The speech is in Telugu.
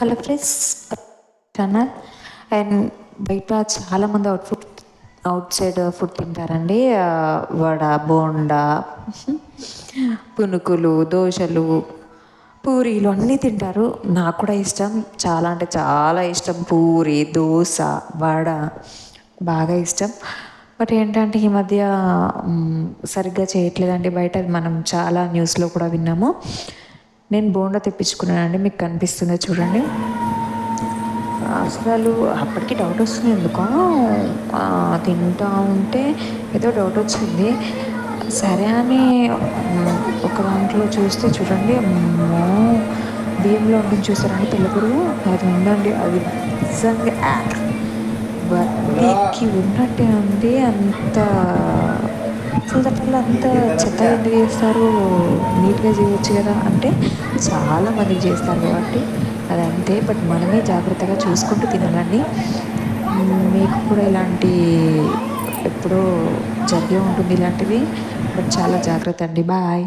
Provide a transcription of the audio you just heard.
హలో ఫ్రెండ్స్ ఛానల్ అండ్ బయట చాలామంది out food outside food తింటారండి. వడ బోండా పునుకులు దోశలు పూరీలు అన్నీ తింటారు. నాకు కూడా ఇష్టం. చాలా అంటే చాలా ఇష్టం. పూరి దోశ వడ బాగా ఇష్టం. బట్ ఏంటంటే ఈ మధ్య సరిగ్గా చేయట్లేదండి. బయట మనం చాలా న్యూస్లో కూడా విన్నాము. నేను బోండా తెప్పించుకున్నానండి మీకు కనిపిస్తుందో చూడండి. అసలు అప్పటికి డౌట్ వస్తుంది ఎందుకో? తింటా ఉంటే ఏదో డౌట్ వచ్చింది. సరే అని ఒక దాంట్లో చూస్తే చూడండి అమ్మో బియ్యంలో ఉంటుంది చూస్తారండి తెల్లపురుగు అది ఉందండి అది నిజంగా బతికి ఉన్నట్టే ఉంది అంత అసలు అంత చెత్త ఎందుకు చేస్తారు? నీట్గా చేయవచ్చు కదా అంటే చాలా మందికి చేస్తారు కాబట్టి అది అంతే. బట్ మనమే జాగ్రత్తగా చూసుకుంటూ తినాలండి. మీకు కూడా ఇలాంటి ఎప్పుడో జరిగే ఉంటుంది ఇలాంటివి. బట్ చాలా జాగ్రత్త అండి. బాయ్.